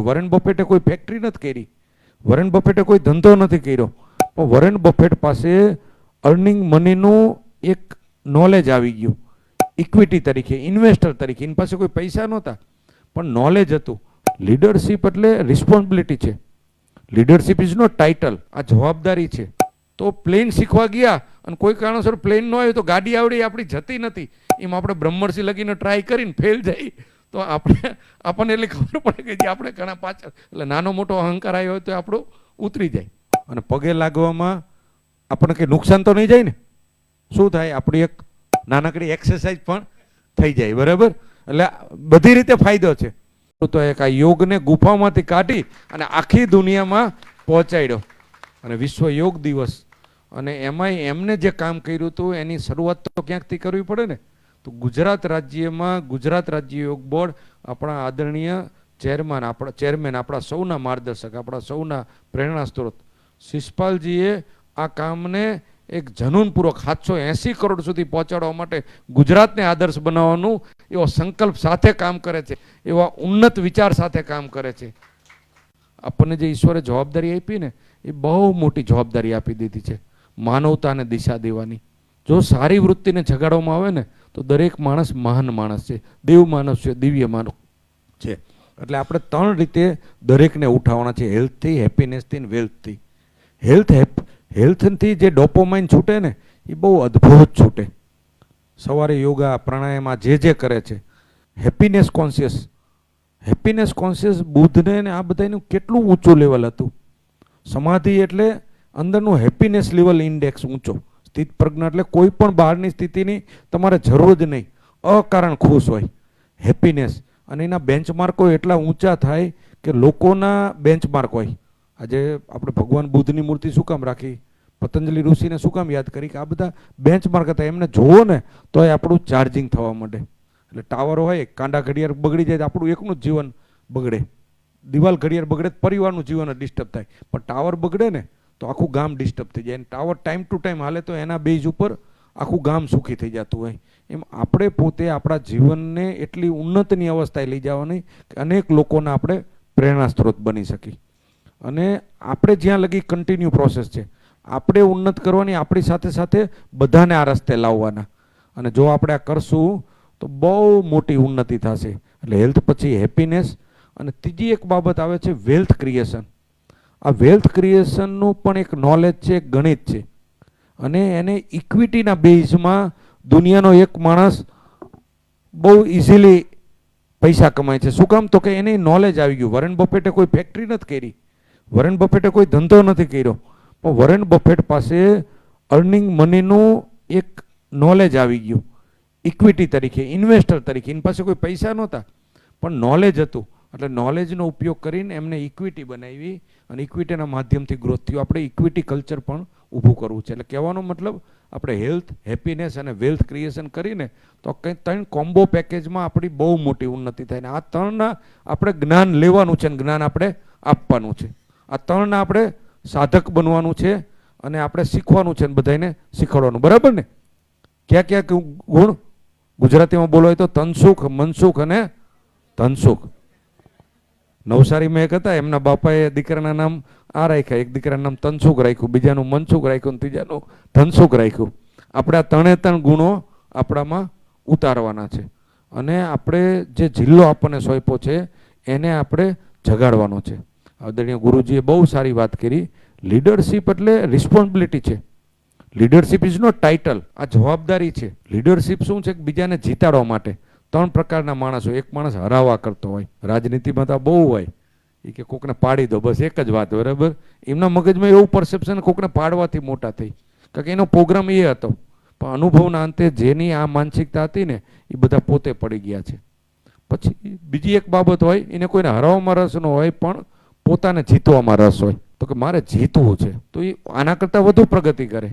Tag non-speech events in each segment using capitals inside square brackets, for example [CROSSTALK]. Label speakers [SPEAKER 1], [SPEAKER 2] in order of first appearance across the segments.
[SPEAKER 1] ગયું વરેન બફેટે કોઈ ફેક્ટરી નથી કરી. વરેન બફેટે કોઈ ધંધો નથી કર્યો. પણ વરેન બફેટ પાસે અર્નિંગ મનીનું એક નોલેજ આવી ગયું. ઇક્વિટી તરીકે ઇન્વેસ્ટર તરીકે. એની પાસે કોઈ પૈસા નહોતા. પણ નોલેજ હતું. લીડરશિપ એટલે રિસ્પોન્સિબિલિટી છે. લીડરશિપ ઇઝ નો ટાઇટલ આ જવાબદારી છે. તો પ્લેન શીખવા ગયા અને કોઈ કારણસર પ્લેન ન આવ્યું તો ગાડી આવડી, આપણી જતી નથી. એમ આપણે બ્રહ્મર્ષિ લગીને ટ્રાય કરીને ફેલ જાય તો આપણે [LAUGHS] આપણને એટલી ખબર પડે કે જે આપણે ઘણા પાછળ, એટલે નાનો મોટો અહંકાર આવ્યો હોય તો આપણું ઉતરી જાય. અને પગે લાગવામાં આપણને કંઈ નુકસાન તો નહીં જાય ને? શું થાય? આપણી એક નાનકડી એક્સરસાઇઝ પણ થઈ જાય, બરાબર? એટલે બધી રીતે ફાયદો છે. તો એક આ યોગને ગુફામાંથી કાઢી અને આખી દુનિયામાં પહોંચાડ્યો. અને વિશ્વ યોગ દિવસ. અને એમાંય એમને જે કામ કર્યું હતું, એની શરૂઆત તો ક્યાંકથી કરવી પડે ને? તો ગુજરાત રાજ્યમાં, ગુજરાત રાજ્ય યોગ બોર્ડ આપણા આદરણીય ચેરમેન, આપણા ચેરમેન, આપણા સૌના માર્ગદર્શક, આપણા સૌના પ્રેરણા સ્ત્રોત. શિષપાલજીએ આ કામને એક જનૂનપૂર્વક સાતસો એંસી કરોડ સુધી પહોંચાડવા માટે ગુજરાતને આદર્શ બનાવવાનું એવો સંકલ્પ સાથે કામ કરે છે, એવા ઉન્નત વિચાર સાથે કામ કરે છે. આપણને જે ઈશ્વરે જવાબદારી આપી ને, એ બહુ મોટી જવાબદારી આપી દીધી છે, માનવતાને દિશા દેવાની. જો સારી વૃત્તિને જગાડવામાં આવે ને તો દરેક માણસ મહાન માણસ છે, દેવ માનસ છે, દિવ્ય માનવ છે. એટલે આપણે ત્રણ રીતે દરેકને ઉઠાવવાના છે. હેલ્થથી હેપીનેસથી વેલ્થથી હેલ્થ હેપ હેલ્થથી જે ડોપોમાઇન છૂટે ને, એ બહુ અદ્ભુત છૂટે. સવારે યોગા, પ્રાણાયામ, આ જે જે કરે છે. હેપીનેસ કોન્શિયસ હેપીનેસ કોન્શિયસ બુદ્ધને ને આ બધાનું કેટલું ઊંચું લેવલ હતું? સમાધિ એટલે અંદરનું હેપીનેસ લેવલ ઇન્ડેક્સ ઊંચો. સ્થિત પ્રજ્ઞ એટલે કોઈ પણ બહારની સ્થિતિની તમારે જરૂર જ નહીં. અકારણ ખુશ હોય. હેપીનેસ અને એના બેન્ચમાર્કો એટલા ઊંચા થાય કે લોકોના બેન્ચમાર્ક હોય. આજે આપણે ભગવાન બુદ્ધની મૂર્તિ શું કામ રાખી? પતંજલિ ઋષિને શું કામ યાદ કરી કે આ બધા બેન્ચમાર્ક હતા. એમને જોવો ને તો એ આપણું ચાર્જિંગ થવા માંડે. એટલે ટાવર હોય, કાંડા ઘડિયાળ બગડી જાય તો આપણું એકનું જીવન બગડે. દિવાલ ઘડિયાળ બગડે પરિવારનું જીવન ડિસ્ટર્બ થાય. પણ ટાવર બગડે ને તો આખું ગામ ડિસ્ટર્બ થઈ જાય. ટાવર ટાઈમ ટુ ટાઈમ હાલે તો એના બેઝ ઉપર આખું ગામ સુખી થઈ જતું હોય. એમ આપણે પોતે આપણા જીવનને એટલી ઉન્નતની અવસ્થાએ લઈ જવાની કે અનેક લોકોના આપણે પ્રેરણા સ્ત્રોત બની શકી અને આપણે જ્યાં લગી કન્ટિન્યુ પ્રોસેસ છે. આપણે ઉન્નત કરવાની આપણી સાથે સાથે બધાને આ રસ્તે લાવવાના. અને જો આપણે આ કરશું તો બહુ મોટી ઉન્નતિ થશે. એટલે હેલ્થ પછી હેપીનેસ અને ત્રીજી એક બાબત આવે છે વેલ્થ ક્રિએશન આ વેલ્થ ક્રિએશનનું પણ એક નોલેજ છે, એક ગણિત છે. અને એને ઇક્વિટીના બેઝમાં દુનિયાનો એક માણસ બહુ ઇઝીલી પૈસા કમાય છે. શું કામ? તો કે એને નોલેજ આવી ગયું. વરેન બફેટે કોઈ ફેક્ટરી નથી કરી. વરેન બફેટે કોઈ ધંધો નથી કર્યો. પણ વરેન બફેટ પાસે અર્નિંગ મનીનું એક નોલેજ આવી ગયું. ઇક્વિટી તરીકે ઇન્વેસ્ટર તરીકે. એની પાસે કોઈ પૈસા નહોતા. પણ નોલેજ હતું. એટલે નોલેજનો ઉપયોગ કરીને એમને ઇક્વિટી બનાવી અને ઇક્વિટીના માધ્યમથી ગ્રોથ થયું. આપણે ઇક્વિટી કલ્ચર પણ ઊભું કરવું છે. એટલે કહેવાનો મતલબ, આપણે હેલ્થ હેપીનેસ અને વેલ્થ ક્રિએશન કરીને તો કંઈ ત્રણ કોમ્બો પેકેજમાં આપણી બહુ મોટી ઉન્નતિ થાય. ને આ ત્રણના આપણે જ્ઞાન લેવાનું છે અને જ્ઞાન આપણે આપવાનું છે. આ ત્રણના આપણે સાધક બનવાનું છે અને આપણે શીખવાનું છે અને બધાને શીખવાડવાનું. બરાબર ને? ક્યાં ક્યાં ગુણ? ગુજરાતીમાં બોલો તો તનસુખ, મનસુખ અને ધનસુખ નવસારીમાં એક હતા, એમના બાપાએ દીકરાના નામ આ રાખ્યા. એક દીકરાનું નામ તનસુખ રાખ્યું, બીજાનું મનસુખ રાખ્યું ત્રીજાનું ધનસુખ રાખ્યું. આપણા ત્રણે ત્રણ ગુણો આપણામાં ઉતારવાના છે. અને આપણે જે જિલ્લો આપણને સોંપ્યો છે, એને આપણે જગાડવાનો છે. આદરણીય ગુરુજીએ બહુ સારી વાત કરી. લીડરશિપ એટલે રિસ્પોન્સિબિલિટી છે. લીડરશિપ ઇઝ નો ટાઇટલ આ જવાબદારી છે. લીડરશિપ શું છે? કે બીજાને જીતાડવા માટે. ત્રણ પ્રકારના માણસો, એક માણસ હરાવા કરતો હોય, રાજનીતિમાં તો બહુ હોય એ કે કોકને પાડી દો, બસ એક જ વાત, બરાબર? એમના મગજમાં એવું પરસેપ્શન કોકને પાડવાથી મોટા થઈ. કારણ કે એનો પ્રોગ્રામ એ હતો. પણ અનુભવના અંતે જેની આ માનસિકતા હતી ને એ બધા પોતે પડી ગયા છે. પછી બીજી એક બાબત હોય, એને કોઈને હરાવવામાં રસ ન હોય, પણ પોતાને જીતવામાં રસ હોય. તો કે મારે જીતવું છે. તો એ આના કરતાં વધુ પ્રગતિ કરે.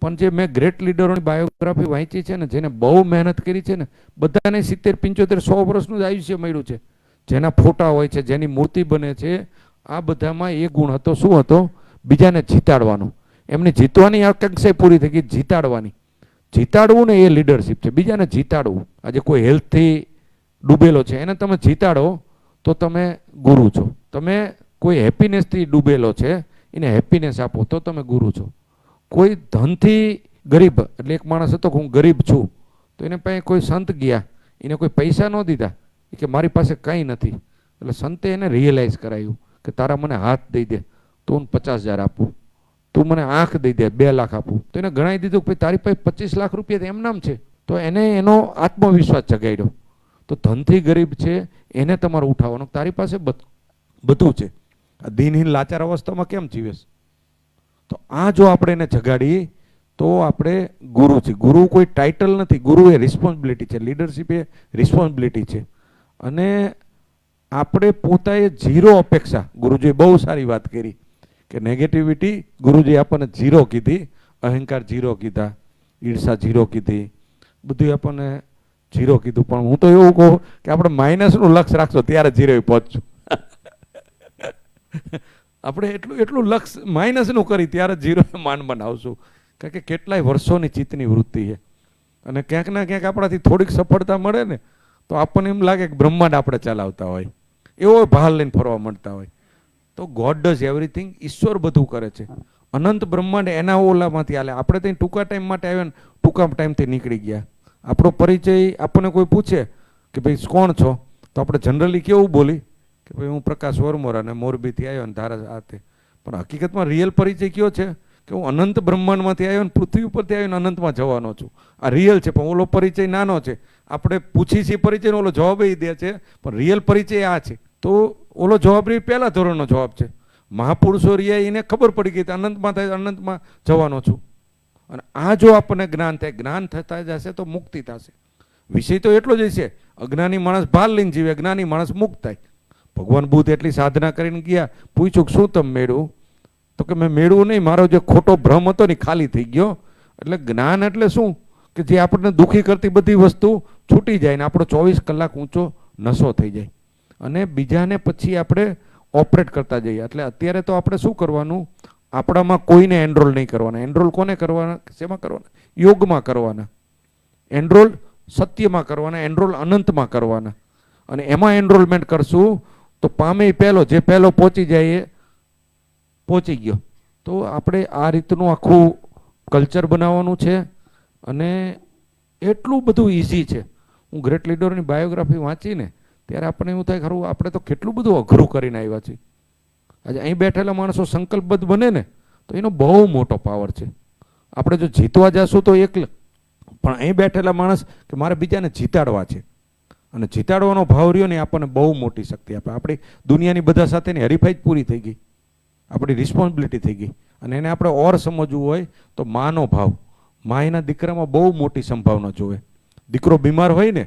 [SPEAKER 1] પણ જે મેં ગ્રેટ લીડરોની બાયોગ્રાફી વાંચી છે ને, જેને બહુ મહેનત કરી છે ને, બધાને સિત્તેર, પંચોતેર, સો વર્ષનું જ આયુષ્ય મળ્યું છે. જેના ફોટા હોય છે, જેની મૂર્તિ બને છે, આ બધામાં એ ગુણ હતો, શું હતો? બીજાને જીતાડવાનો. એમને જીતવાની આકાંક્ષા પૂરી થઈ ગઈ, જીતાડવાની. જીતાડવું ને એ લીડરશિપ છે. બીજાને જીતાડવું. આજે કોઈ હેલ્થથી ડૂબેલો છે, એને તમે જીતાડો તો તમે ગુરુ છો. તમે કોઈ હેપીનેસથી ડૂબેલો છે, એને હેપીનેસ આપો તો તમે ગુરુ છો. કોઈ ધનથી ગરીબ, એટલે એક માણસ હતો કે હું ગરીબ છું, તો એને પાસે કોઈ સંત ગયા, એને કોઈ પૈસા ન દીધા કે મારી પાસે કંઈ નથી. એટલે સંતે એને રિયલાઇઝ કરાયું કે તારા મને હાથ દઈ દે, તો હું પચાસ હજાર આપું, તું મને આંખ દઈ દે, બે લાખ આપું. તો એને ગણાવી દીધું કે તારી પાસે પચીસ લાખ રૂપિયા એમ નામ છે. તો એને એનો આત્મવિશ્વાસ જગાડ્યો. તો ધનથી ગરીબ છે, એને તમારે ઉઠાવવાનું, તારી પાસે બધું છે. આ દિનહીન લાચાર અવસ્થામાં કેમ જીવેશ તો આ જો આપણે એને જગાડીએ, તો આપણે ગુરુ છે ગુરુ કોઈ ટાઇટલ નથી. ગુરુ એ રિસ્પોન્સિબિલિટી છે. લીડરશિપ એ રિસ્પોન્સિબિલિટી છે. અને આપણે પોતાએ ઝીરો અપેક્ષા. ગુરુજીએ બહુ સારી વાત કરી કે નેગેટિવિટી ગુરુજી આપણને ઝીરો કીધી, અહંકાર ઝીરો કીધા, ઈર્ષા ઝીરો કીધી બધું આપણને ઝીરો કીધું. પણ હું તો એવું કહું કે આપણે માઇનસનું લક્ષ્ય રાખશો, ત્યારે ઝીરો પહોંચશું. આપણે એટલું એટલું લક્ષ માઇનસનું કરી ત્યારે જીરો માન બનાવશું. કારણ કે કેટલાય વર્ષોની ચિત્તની વૃત્તિ છે. અને ક્યાંક ના ક્યાંક આપણાથી થોડીક સફળતા મળે ને, તો આપણને એમ લાગે કે બ્રહ્માંડ આપણે ચલાવતા હોય. એવો ભાલ લઈને ફરવા મળતા હોય. તો ગોડ ડઝ એવરીથિંગ ઈશ્વર બધું કરે છે. અનંત બ્રહ્માંડ એના ઓલામાંથી હાલે આપણે ત્યાં ટૂંકા ટાઈમ માટે આવ્યા ને, ટૂંકા ટાઈમથી નીકળી ગયા. આપણો પરિચય આપણને કોઈ પૂછે કે ભાઈ, કોણ છો? તો આપણે જનરલી કેવું બોલી? કે ભાઈ હું પ્રકાશ વર્મોર અને મોરબીથી આવ્યો અને ધારા આ તે. પણ હકીકતમાં રિયલ પરિચય કયો છે? કે હું અનંત બ્રહ્માંડમાંથી આવ્યો ને પૃથ્વી ઉપરથી આવ્યો ને અનંતમાં જવાનો છું. આ રિયલ છે, પણ ઓલો પરિચય નાનો છે. આપણે પૂછી છીએ પરિચયનો ઓલો જવાબ એ દે છે, પણ રિયલ પરિચય આ છે. તો ઓલો જવાબ એ પહેલા ધોરણનો જવાબ છે. મહાપુરુષો રહ્યા એને ખબર પડી ગઈ અનંતમાં થાય, અનંતમાં જવાનો છું. અને આ જો આપણને જ્ઞાન થાય, જ્ઞાન થતા જશે તો મુક્તિ થશે. વિષય તો એટલો જ છે અજ્ઞાની માણસ ભાર લઈને જીવે જ્ઞાની માણસ મુક્ત થાય. ભગવાન બુદ્ધ એટલી સાધના કરીને ગયા, પૂછ્યું શું તમે મેળવું? તો કે મેં મેળવું નહીં, મારો જે ખોટો ભ્રમ હતો ને ખાલી થઈ ગયો. એટલે જ્ઞાન એટલે શું? કે જે આપણને દુઃખી કરતી બધી વસ્તુ છૂટી જાય ને આપણો ચોવીસ કલાક ઊંચો નશો થઈ જાય. અને બીજાને પછી આપણે ઓપરેટ કરતા જઈએ. એટલે અત્યારે તો આપણે શું કરવાનું? આપણામાં કોઈને એનરોલ નહીં કરવાના. એનરોલ કોને કરવાના? શેમાં કરવાના? યોગમાં કરવાના. એનરોલ સત્યમાં કરવાના. એનરોલ અનંતમાં કરવાના. અને એમાં એનરોલમેન્ટ કરશું તો પામે પહેલો, જે પહેલો પહોંચી જાય એ પહોંચી ગયો. તો આપણે આ રીતનું આખું કલ્ચર બનાવવાનું છે અને એટલું બધું ઇઝી છે. હું ગ્રેટ લીડરની બાયોગ્રાફી વાંચીને ત્યારે આપણને એવું થાય ખરું, આપણે તો કેટલું બધું અઘરું કરીને આવ્યા છીએ. આજે અહીં બેઠેલા માણસો સંકલ્પબદ્ધ બને ને તો એનો બહુ મોટો પાવર છે. આપણે જો જીતવા જશું તો એક પણ અહીં બેઠેલા માણસ કે મારે બીજાને જીતાડવા છે. અને જીતાડવાનો ભાવ રહ્યો ને આપણને બહુ મોટી શક્તિ આપે. આપણી દુનિયાની બધા સાથેની હરીફાઈ જ પૂરી થઈ ગઈ. આપણી રિસ્પોન્સિબિલિટી થઈ ગઈ. અને એને આપણે ઓર સમજવું હોય તો માનો ભાવ. મા એના દીકરામાં બહુ મોટી સંભાવના જોવે. દીકરો બીમાર હોય ને,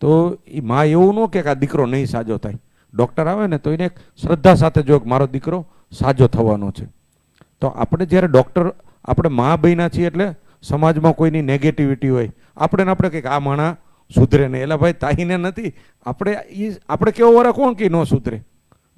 [SPEAKER 1] તો એ મા એવું ન કે આ દીકરો નહીં સાજો થાય. ડૉક્ટર આવે ને તો એને એક શ્રદ્ધા સાથે જો મારો દીકરો સાજો થવાનો છે. તો આપણે જ્યારે ડૉક્ટર, આપણે મા બન્યા છીએ એટલે સમાજમાં કોઈની નેગેટિવિટી હોય, આપણે આપણે કંઈક આ માણા સુધરે નહીં. એટલે ભાઈ, તાહીને નથી. આપણે એ આપણે કેવો વાળા કોણ કે ન સુધરે.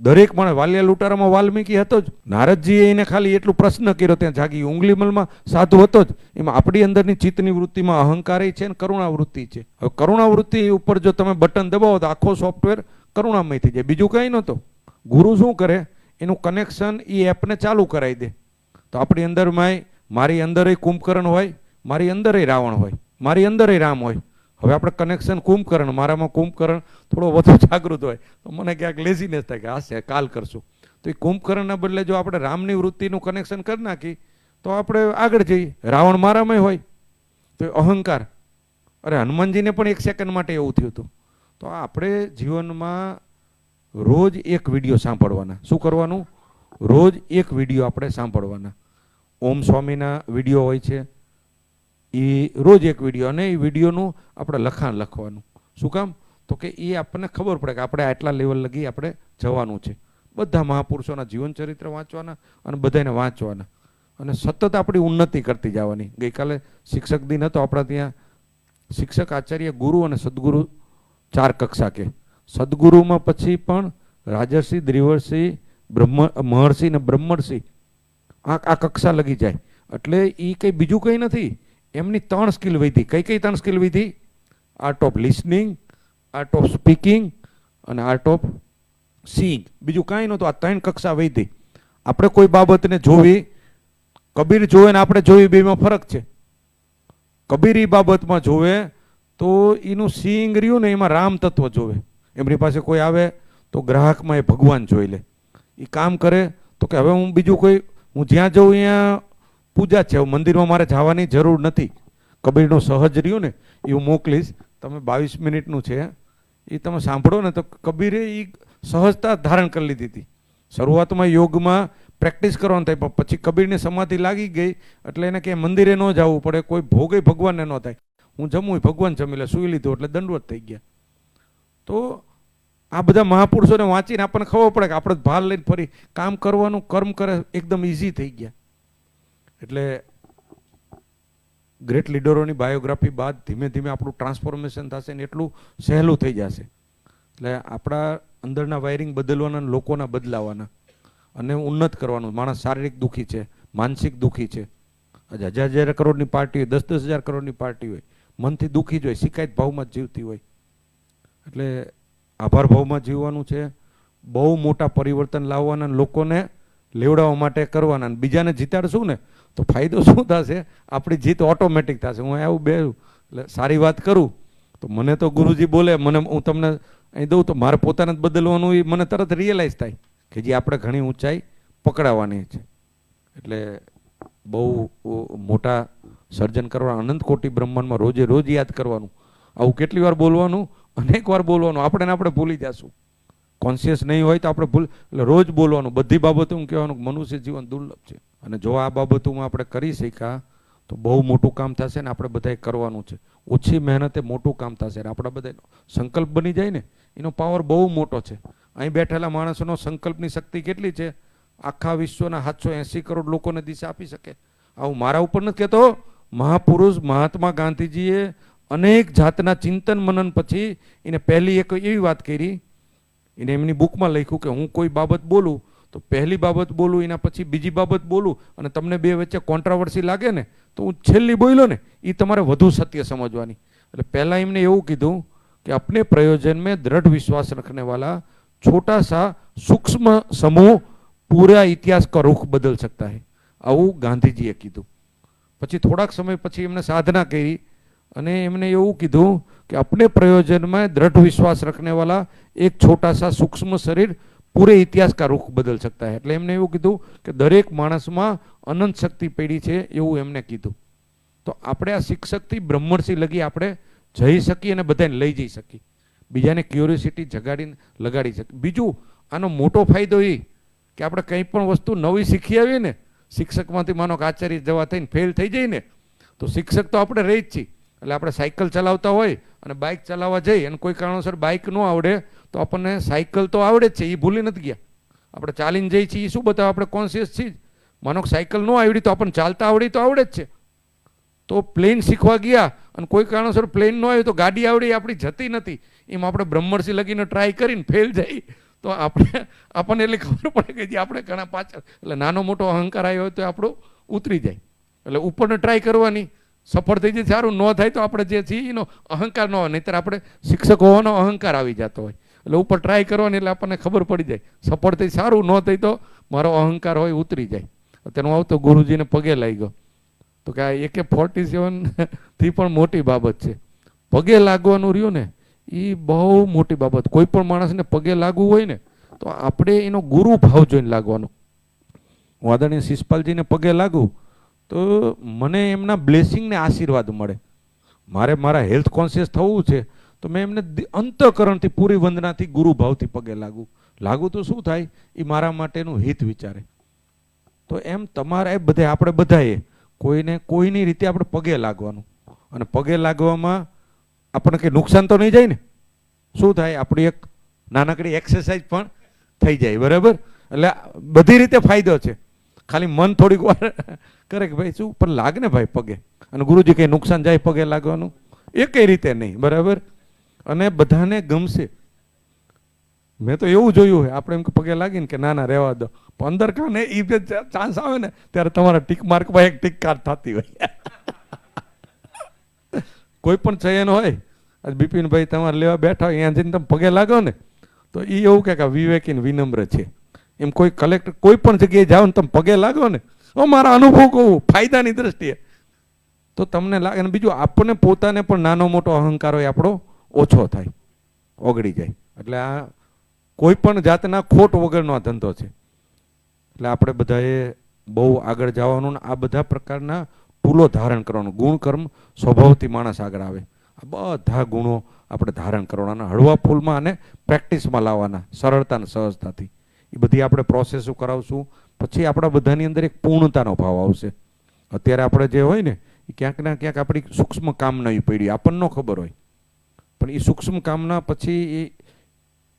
[SPEAKER 1] દરેક માણસ વાલિયા લૂંટારામાં વાલ્મીકી હતો જ. નારદજીએ એને ખાલી એટલું પ્રશ્ન કર્યો, ત્યાં જાગી ઉંગલીમલમાં સાધુ હતો જ. એમાં આપણી અંદરની ચિત્તની વૃત્તિમાં અહંકારી છે અને કરુણા વૃત્તિ છે. હવે કરુણા વૃત્તિ ઉપર જો તમે બટન દબાવો તો આખો સોફ્ટવેર કરુણામય થઈ જાય. બીજું કંઈ નહોતો. ગુરુ શું કરે? એનું કનેક્શન એ એપને ચાલુ કરાવી દે. તો આપણી અંદરમાં મારી અંદરય કુંભકર્ણ હોય, મારી અંદરય રાવણ હોય, મારી અંદરય રામ હોય. હવે આપણે કનેક્શન કુંભકર્ણ, મારામાં કુંભકર્ણ થોડો વધુ [LAUGHS] જાગૃત હોય, તો મને ક્યાંક લેઝીનેસ થાય કે હાશે કાલ કરશું. તો એ કુંભકર્ણના બદલે જો આપણે રામની વૃત્તિનું કનેક્શન કરી નાખી, તો આપણે આગળ જઈએ. રાવણ મારામાં હોય, તો એ અહંકાર. અરે, હનુમાનજીને પણ એક સેકન્ડ માટે એવું થયું હતું. તો આપણે જીવનમાં રોજ એક વીડિયો સાંભળવાના. શું કરવાનું? રોજ એક વીડિયો આપણે સાંભળવાના. ઓમ સ્વામીના વીડિયો હોય છે એ રોજ એક વીડિયો અને એ વિડીયોનું આપણે લખાણ લખવાનું. શું કામ? તો કે એ આપણને ખબર પડે કે આપણે આટલા લેવલ લગી આપણે જવાનું છે. બધા મહાપુરુષોના જીવન ચરિત્ર વાંચવાના અને બધાને વાંચવાના. અને સતત આપણી ઉન્નતિ કરતી જવાની. ગઈકાલે શિક્ષક દિન હતો, આપણા ત્યાં શિક્ષક આચાર્ય ગુરુ અને સદગુરુ ચાર કક્ષા કે. સદગુરુમાં પછી પણ રાજર્ષિ, દ્રિવર્ષિ, બ્રહ્મ, મહર્ષિ ને બ્રહ્મર્ષિ આ આ કક્ષા લગી જાય. એટલે એ કંઈ બીજું કંઈ નથી. એમની ત્રણ સ્કિલ વધી. કઈ કઈ ત્રણ સ્કિલ વધી? Art of listening art of speaking અને આર્ટ ઓફ સિંગ બીજું કાંઈ નહોતું. આ ત્રણ કક્ષા વધી. આપણે કોઈ બાબતને જોવી, કબીર જોવે ને આપણે જોવી બેમાં ફરક છે. કબીર એ બાબતમાં જોવે તો એનું સિંગ રહ્યું ને એમાં રામ તત્વ જોવે. એમની પાસે કોઈ આવે તો ગ્રાહકમાં એ ભગવાન જોઈ લે. એ કામ કરે તો કે હવે હું બીજું કોઈ, હું જ્યાં જઉં, ત્યાં પૂજા છે મંદિરમાં મારે જવાની જરૂર નથી. કબીરનું સહજ રહ્યું ને એ હું મોકલીશ. તમે બાવીસ મિનિટનું છે, એ તમે સાંભળો ને તો કબીરે એ સહજતા ધારણ કરી લીધી હતી. શરૂઆતમાં યોગમાં પ્રેક્ટિસ કરવાનું થાય પછી કબીરની સમાધિ લાગી ગઈ, એટલે એને કે મંદિરે ન જવું પડે, કોઈ ભોગે ભગવાનને ન થાય. હું જમું ભગવાન જમી લે, સુઈ લીધું, એટલે દંડવત થઈ ગયા. તો આ બધા મહાપુરુષોને વાંચીને આપણને ખબર પડે કે આપણે ભાર લઈને ફરી કામ કરવાનું, કર્મ કરે, એકદમ ઇઝી થઈ ગયા. એટલે ગ્રેટ લીડરોની બાયોગ્રાફી બાદ ધીમે ધીમે આપણું ટ્રાન્સફોર્મેશન થશે ને એટલું સહેલું થઈ જશે. એટલે આપણા અંદરના વાયરિંગ બદલવાના લોકોના બદલાવાના. અને ઉન્નત કરવાનું. માણસ શારીરિક દુઃખી છે, માનસિક દુઃખી છે. હજાર હજાર કરોડની પાર્ટી હોય, દસ દસ હજાર કરોડની પાર્ટી હોય. મનથી દુઃખી જ હોય, શિકાયત ભાવમાં જીવતી હોય. એટલે આભાર ભાવમાં જીવવાનું છે. બહુ મોટા પરિવર્તન લાવવાના લોકોને લેવડાવવા માટે કરવાના બીજાને જીતાડશું ને તો ફાયદો શું થશે? આપણી જીત ઓટોમેટિક થશે. હું આવું બે એટલે સારી વાત કરું. તો મને તો ગુરુજી બોલે, મને, હું તમને અહીં દઉં તો મારે પોતાને જ બદલવાનું એ મને તરત રિયલાઇઝ થાય કે જે આપણે ઘણી ઊંચાઈ પકડાવવાની છે. એટલે બહુ મોટા સર્જન કરવા, અનંત કોટી બ્રહ્માંડમાં રોજે રોજ યાદ કરવાનું. આવું કેટલી વાર બોલવાનું? અનેક વાર બોલવાનું. આપણે આપણે ભૂલી જશું. કોન્શિયસ નહીં હોય તો આપણે ભૂલ, એટલે રોજ બોલવાનું. બધી બાબતો હું કહેવાનું મનુષ્ય જીવન દુર્લભ છે. અને જો આ બાબતોમાં આપણે કરી શક્યા તો બહુ મોટું કામ થશે ને આપણે બધાએ કરવાનું છે. ઓછી મહેનતે મોટું કામ થશે ને આપણા બધાનો સંકલ્પ બની જાય ને, એનો પાવર બહુ મોટો છે. અહીં બેઠેલા માણસોનો સંકલ્પની શક્તિ કેટલી છે? આખા વિશ્વના સાતસો એંસી કરોડ લોકોને દિશા આપી શકે. આવું મારા ઉપર નથી કહેતો. મહાપુરુષ મહાત્મા ગાંધીજીએ અનેક જાતના ચિંતન મનન પછી એને પહેલી એક એવી વાત કરી એને એમની બુકમાં લખ્યું કે હું કોઈ બાબત બોલું, તો પહેલી બાબત બોલું, એના પછી બીજી બાબત બોલું, અને તમને બે વચ્ચે કોન્ટ્રાવર્સી લાગે ને, તો હું છેલ્લી બોલ્યો ને એ તમારે વધુ સત્ય સમજવાની. એટલે પહેલાં એમને એવું કીધું કે આપણે પ્રયોજન મેં દ્રઢ વિશ્વાસ રખને વાલા છોટા સા સૂક્ષ્મ સમૂહ પૂરા ઇતિહાસ કા રૂખ બદલ શકતા હે. આવું ગાંધીજીએ કીધું. પછી થોડાક સમય પછી એમને સાધના કરી, અને એમને એવું કીધું કે अपने प्रयोजन में दृढ़ विश्वास रखने वाला एक छोटा सा सूक्ष्म शरीर પૂરે ઇતિહાસ કા રૂખ બદલ શકતા હે એટલે એમને એવું કીધું કે દરેક માણસમાં અનંત શક્તિ પડી છે એવું એમને કીધું તો આપણે આ શિક્ષકથી બ્રહ્મર્ષિ લગી આપણે જઈ શકીએ અને બધાને લઈ જઈ શકીએ બીજાને ક્યુરિયોસિટી જગાડીને લગાડી શકીએ બીજું આનો મોટો ફાયદો એ કે આપણે કંઈ પણ વસ્તુ નવી શીખી આવીએ ને શિક્ષકમાંથી માનો કે આચાર્ય જવા થઈને ફેલ થઈ જાય ને તો શિક્ષક તો આપણે રહી જ છીએ એટલે આપણે સાયકલ ચલાવતા હોય અને બાઇક ચલાવવા જઈએ અને કોઈ કારણોસર બાઇક ન આવડે, તો આપણને સાયકલ તો આવડે જ છે એ ભૂલી નથી ગયા. આપણે ચાલીને જઈએ છીએ એ શું બતાવે? આપણે કોન્શિયસ છીએ માનો કે સાયકલ ન આવડી, તો આપણને ચાલતા આવડી તો આવડે જ છે. તો પ્લેન શીખવા ગયા અને કોઈ કારણોસર પ્લેન ન આવ્યું, તો ગાડી આવડી આપણી જતી નથી. એમ આપણે બ્રહ્મર્ષિ લગીને ટ્રાય કરીને ફેલ જાય તો આપણે, આપણને એટલી ખબર પડે કે જે આપણે ઘણા પાછળ, એટલે નાનો મોટો અહંકાર આવ્યો હોય તો આપણો ઉતરી જાય. એટલે ઉપરને ટ્રાય કરવાની. સફળ થઈ જાય, સારું ન થાય તો આપણે જે છીએ એનો અહંકાર ન હોય, નહીતર આપણે શિક્ષક હોવાનો અહંકાર આવી જતો હોય. એટલે ઉપર ટ્રાય કરવાની એટલે આપણને ખબર પડી જાય. સફળ થઈ, સારું ન થઈ તો મારો અહંકાર હોય, ઉતરી જાય. તેનું આવતો ગુરુજીને પગે લાગી ગયો તો કે આ એકે ફોર્ટી સેવનથી [LAUGHS] પણ મોટી બાબત છે. પગે લાગવાનું રહ્યું ને એ બહુ મોટી બાબત. કોઈ પણ માણસને પગે લાગવું હોય ને, તો આપણે એનો ગુરુ ભાવ જોઈને લાગવાનો. હું શિષપાલજીને પગે લાગુ તો મને એમના બ્લેસિંગને આશીર્વાદ મળે. મારે મારા હેલ્થ કોન્શિયસ થવું છે, તો મેં એમને અંતઃકરણથી, પૂરી વંદનાથી ગુરુભાવથી પગે લાગુ. લાગુ તો શું થાય? એ મારા માટેનું હિત વિચારે. તો એમ તમારે બધે, આપણે બધાએ કોઈને, કોઈની રીતે આપણે પગે લાગવાનું. અને પગે લાગવામાં આપણને કંઈ નુકસાન તો નહીં જાય ને? શું થાય? આપણી એક નાનકડી એક્સરસાઇઝ પણ થઈ જાય, બરાબર? એટલે બધી રીતે ફાયદો છે. ખાલી મન થોડીક વાર [LAUGHS] કરે કે ભાઈ શું? પણ લાગે ને ભાઈ પગે. અને ગુરુજી કંઈ નુકસાન જાય પગે લાગવાનું. એ કઈ રીતે નહીં, બરાબર? અને બધાને ગમશે. મેં તો એવું જોયું હોય, આપણે એમ કે પગે લાગીને કે, ના ના, રહેવા દો. પણ અંદર કાને એ જે ચાન્સ આવે ને, ત્યારે તમારા ટીક માર્કમાં એક ટીક કાર્ડ થતી હોય. [LAUGHS] કોઈ પણ ચયન હોય આજ બિપિનભાઈ તમારે લેવા બેઠા હોય, અહીંયા જઈને તમે પગે લાગો ને, તો એ એવું કહે કે વિવેકીન વિનમ્ર છે. એમ કોઈ કલેક્ટર કોઈ પણ જગ્યાએ જાઓ ને તમે પગે લાગો ને હું મારા અનુભવ કહું, ફાયદાની દ્રષ્ટિએ. તો તમને લાગે, અને બીજું આપણને પોતાને પણ નાનો મોટો અહંકાર હોય, આપણો ઓછો થાય, ઓગળી જાય. એટલે આ કોઈ પણ જાતના ખોટ વગરનો આ ધંધો છે. એટલે આપણે બધાએ બહુ આગળ જવાનું ને આ બધા પ્રકારના ટૂલો ધારણ કરવાનું. ગુણ કર્મ સ્વભાવથી માણસ આગળ આવે. આ બધા ગુણો આપણે ધારણ કરવાના હળવા ફૂલમાં અને પ્રેક્ટિસમાં લાવવાના, સરળતા અને સહજતાથી. એ બધી આપણે પ્રોસેસો કરાવશું. પછી આપણા બધાની અંદર એક પૂર્ણતાનો ભાવ આવશે. અત્યારે આપણે જે હોય ને, એ ક્યાંક ના ક્યાંક આપણી સૂક્ષ્મ કામના એ પડી, આપણને ખબર હોય. પણ એ સૂક્ષ્મ કામના પછી એ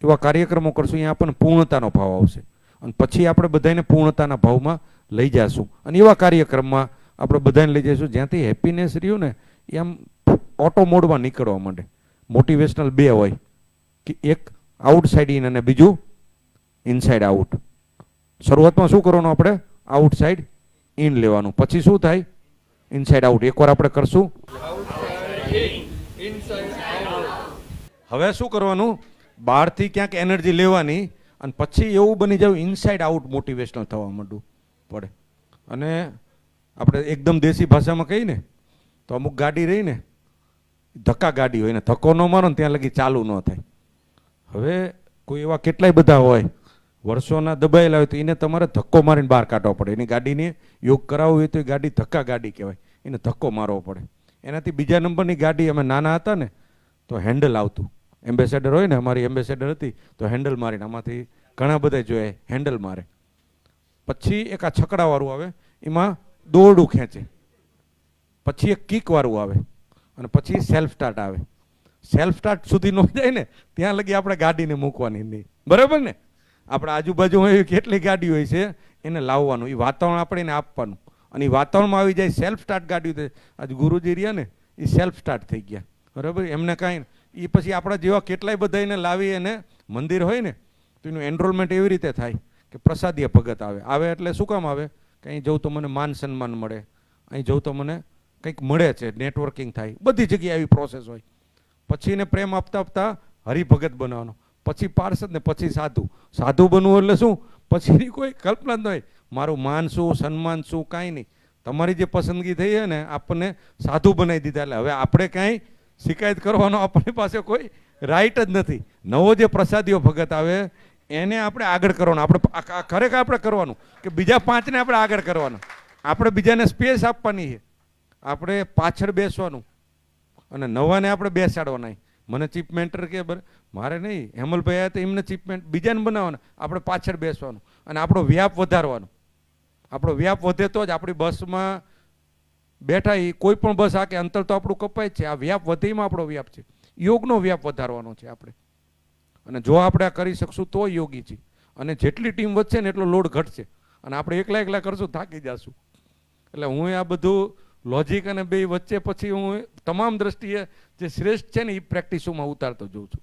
[SPEAKER 1] એવા કાર્યક્રમો કરશું અહીંયા આપણને પૂર્ણતાનો ભાવ આવશે. અને પછી આપણે બધાને પૂર્ણતાના ભાવમાં લઈ જઈશું અને એવા કાર્યક્રમમાં આપણે બધાને લઈ જઈશું. જ્યાંથી હેપીનેસ રહ્યું ને, એ આમ ઓટો મોડમાં નીકળવા માંડે. મોટિવેશનલ બે હોય. કે એક આઉટસાઇડ ઇન અને બીજું ઇનસાઇડ આઉટ શરૂઆતમાં શું કરવાનું આપણે? આઉટસાઇડ ઇન લેવાનું. પછી શું થાય? ઇનસાઇડ આઉટ એકવાર આપણે કરશું. હવે શું કરવાનું? બહારથી ક્યાંક એનર્જી લેવાની અને પછી એવું બની જાવ ઇનસાઇડ આઉટ મોટિવેશનલ થવા માંડવું પડે. અને આપણે એકદમ દેશી ભાષામાં કહીએ ને, તો અમુક ગાડી રહી ને, ધક્કા ગાડી હોય ને, ધક્કો ન મારો ને ત્યાં લગી ચાલુ ન થાય. હવે કોઈ એવા કેટલાય બધા હોય વર્ષોના દબાયેલા હોય તો એને તમારે ધક્કો મારીને બહાર કાઢવો પડે. એની ગાડીને યોગ કરાવવું હોય તો એ ગાડી ધક્કા ગાડી કહેવાય. એને ધક્કો મારવો પડે. એનાથી બીજા નંબરની ગાડી અમે નાના હતા ને, તો હેન્ડલ આવતું. એમ્બેસેડર હોય ને, અમારી એમ્બેસેડર હતી, તો હેન્ડલ મારીને આમાંથી ઘણા બધા જોઈએ હેન્ડલ મારે. પછી એક આ છકડાવાળું આવે, એમાં દોરડું ખેંચે. પછી એક કિક વાળું આવે અને પછી સેલ્ફ સ્ટાર્ટ આવે. સેલ્ફ સ્ટાર્ટ સુધી ન જાય ને, ત્યાં લગી આપણે ગાડીને મૂકવાની નહીં. બરાબર ને? આપણે આજુબાજુમાં એવી કેટલી ગાડી હોય છે, એને લાવવાનું, એ વાતાવરણ આપણે એને આપવાનું. અને એ વાતાવરણમાં આવી જાય સેલ્ફ સ્ટાર્ટ ગાડી આજ ગુરુજી રહ્યા ને, એ સેલ્ફ સ્ટાર્ટ થઈ ગયા. બરાબર? એમને કાંઈ એ પછી આપણા જેવા કેટલાય બધા એને લાવી એને મંદિર હોય ને, તો એનું એનરોલમેન્ટ એવી રીતે થાય કે પ્રસાદીય ભગત આવે. આવે એટલે શું કામ આવે? કે અહીં જવું તો મને માન સન્માન મળે. અહીં જવું તો મને કંઈક મળે છે નેટવર્કિંગ થાય. બધી જગ્યાએ આવી પ્રોસેસ હોય. પછી એને પ્રેમ આપતા આપતા હરિભગત બનાવવાનો. પછી પાર્ષદ ને પછી સાધુ. સાધુ બનવું એટલે શું? પછીની કોઈ કલ્પના જ ન હોય મારું માન શું, સન્માન શું, કાંઈ નહીં. તમારી જે પસંદગી થઈ છે ને આપણને સાધુ બનાવી દીધા એટલે હવે આપણે કાંઈ શિકાયત કરવાનો આપણી પાસે કોઈ રાઈટ જ નથી. નવો જે પ્રસાદીઓ ભગત આવે, એને આપણે આગળ કરવાનું. આપણે ખરેખર આપણે કરવાનું કે બીજા પાંચને આપણે આગળ કરવાનું. આપણે બીજાને સ્પેસ આપવાની છે. આપણે પાછળ બેસવાનું. અને નવાને આપણે બેસાડવાના મને ચીફ મેન્ટર કે બર, મારે નહીં. હેમલભાઈ આવ્યા તો એમને ચીફ મેન્ટ, બીજાને બનાવવાના. આપણે પાછળ બેસવાનું. અને આપણો વ્યાપ વધારવાનો. આપણો વ્યાપ વધે તો જ આપણી બસમાં બેઠા એ કોઈ પણ બસ આ કે અંતર તો આપણું કપાય છે. આ વ્યાપ વધેમાં આપણો વ્યાપ છે. યોગનો વ્યાપ વધારવાનો છે આપણે. અને જો આપણે આ કરી શકશું તો યોગી છે અને જેટલી ટીમ વધશે ને એટલો લોડ ઘટશે. અને આપણે એકલા એકલા કરશું, થાકી જશું. એટલે હું આ બધું લોજિક અને બે વચ્ચે પછી હું તમામ દ્રષ્ટિએ જે શ્રેષ્ઠ છે ને એ પ્રેક્ટિસોમાં ઉતારતો જોઉં છું.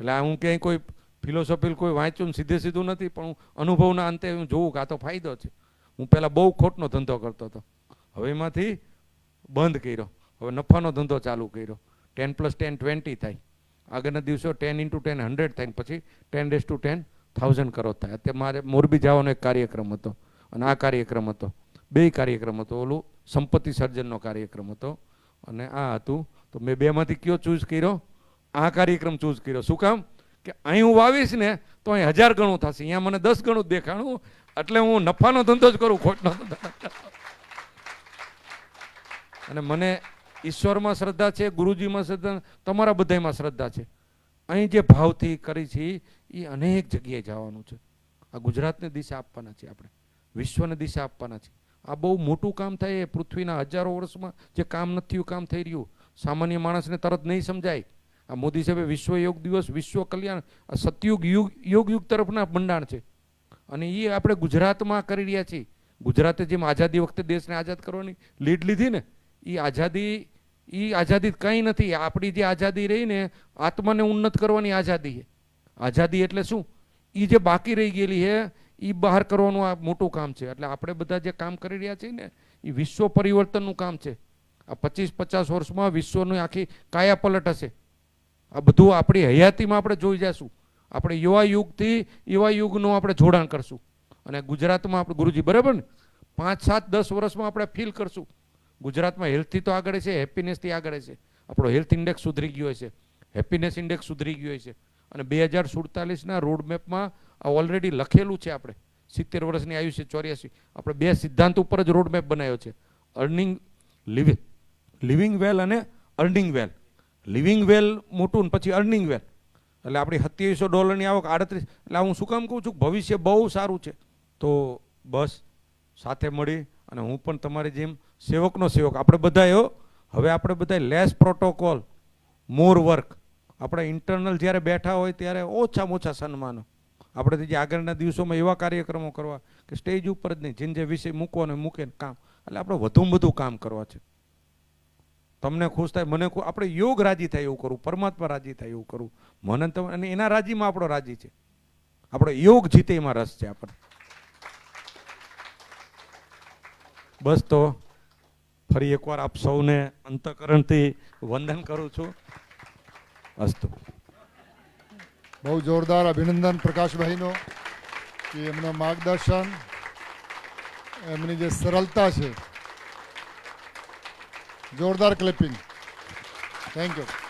[SPEAKER 1] એટલે હું ક્યાંય કોઈ ફિલોસોફી કોઈ વાંચ્યું સીધે સીધું નથી, પણ હું અનુભવના અંતે હું જોઉં કે આ તો ફાયદો છે. હું પહેલાં બહુ ખોટનો ધંધો કરતો હતો. હવે એમાંથી બંધ કર્યો. હવે નફાનો ધંધો ચાલુ કર્યો. ટેન પ્લસ ટેન ટ્વેન્ટી થાય. આગળના દિવસો ટેન ઇન્ટુ ટેન હંડ્રેડ થાય પછી ten days to ten thousand crore થાય. અત્યારે મારે મોરબી જવાનો એક કાર્યક્રમ હતો. અને આ કાર્યક્રમ હતો. બે કાર્યક્રમ હતો. ઓલું સંપત્તિ સર્જનનો કાર્યક્રમ હતો. અને આ હતું. તો મેં બેમાંથી કયો ચૂઝ કર્યો? આ કાર્યક્રમ ચૂઝ કર્યો. શું કામ? કે અહીં હું વાવીશ ને, તો અહીં હજાર ગણું થશે. અહીંયા મને દસ ગણું દેખાણું. એટલે હું નફાનો ધંધો જ કરું, ખોટનો અને મને ઈશ્વરમાં શ્રદ્ધા છે, ગુરુજીમાં શ્રદ્ધા તમારા બધામાં શ્રદ્ધા છે. અહીં જે ભાવથી કરી છે એ અનેક જગ્યાએ જવાનું છે. આ ગુજરાતને દિશા આપવાના છે આપણે. વિશ્વને દિશા આપવાના છે આ બહુ મોટું કામ થાય એ પૃથ્વીના હજારો વર્ષમાં જે કામ નથી કામ થઈ રહ્યું. સામાન્ય માણસને તરત નહીં સમજાય. આ મોદી સાહેબે વિશ્વ યોગ દિવસ, વિશ્વ કલ્યાણ, આ સતયુગ યુગ, યોગ યુગ તરફના ભંડાણ છે. અને એ આપણે ગુજરાતમાં કરી રહ્યા છીએ. ગુજરાતે જેમ આઝાદી વખતે દેશને આઝાદ કરવાની લીડ લીધી ને એ આઝાદી એ આઝાદી કંઈ નથી. આપણી જે આઝાદી રહી ને, આત્માને ઉન્નત કરવાની આઝાદી છે. આઝાદી એટલે શું? એ જે બાકી રહી ગયેલી છે એ બહાર કરવાનું આ મોટું કામ છે. એટલે આપણે બધા જે કામ કરી રહ્યા છીએ ને એ વિશ્વ પરિવર્તનનું કામ છે. આ પચીસ પચાસ વર્ષમાં વિશ્વની આખી કાયા પલટ હશે. આ બધું આપણી હયાતીમાં આપણે જોઈ જશું. આપણે યુવા યુગથી યુવા યુગનું આપણે જોડાણ કરશું. અને ગુજરાતમાં આપણે, ગુરુજી, બરાબર ને? પાંચ, સાત, દસ વર્ષમાં આપણે ફીલ કરશું. ગુજરાતમાં હેલ્થથી તો આગળ છે હેપીનેસથી આગળ છે. આપણો હેલ્થ ઇન્ડેક્સ સુધરી ગયો છે હેપીનેસ ઇન્ડેક્સ સુધરી ગયો છે અને બે હજાર સુડતાલીસના રોડમેપમાં આ ઓલરેડી લખેલું છે આપણે. સિત્તેર વર્ષની આયુષ્ય ચોર્યાસી. આપણે બે સિદ્ધાંત ઉપર જ રોડમેપ બનાવ્યો છે. અર્નિંગ લિવિંગ લિવિંગ વેલ અને અર્નિંગ વેલ લિવિંગ વેલ મોટું પછી અર્નિંગ વેલ એટલે આપણી સત્યાવીસો ડોલરની આવક આડત્રીસ. એટલે હું શું કામ કહું છું? ભવિષ્ય બહુ સારું છે. તો બસ સાથે મળી અને હું પણ તમારી જેમ સેવકનો સેવક. આપણે બધાએ હો, હવે આપણે બધા લેસ પ્રોટોકોલ મોર વર્ક આપણે ઇન્ટરનલ જ્યારે બેઠા હોય ત્યારે ઓછામાં ઓછા સન્માનો. આપણે જે આગળના દિવસોમાં એવા કાર્યક્રમો કરવા કે સ્ટેજ ઉપર જ નહીં જે વિષય મૂકવો ને મૂકે કામ. એટલે આપણે વધુમાં વધુ કામ કરવા છે. તમને ખુશ થાય, મને આપણે યોગ રાજી થાય એવું કરવું, પરમાત્મા રાજી થાય એવું કરવું. મને તમે અને એના રાજીમાં આપણો રાજી છે. આપણો યોગ જીતે એમાં રસ છે આપણને બસ તો, ફરી એકવાર આપ સૌને અંતકરણથી વંદન કરું છું. અસ્તુ
[SPEAKER 2] બહુ જોરદાર અભિનંદન પ્રકાશભાઈનો કે એમના માર્ગદર્શન એમની જે સરળતા છે જોરદાર ક્લિપિંગ થેન્ક યુ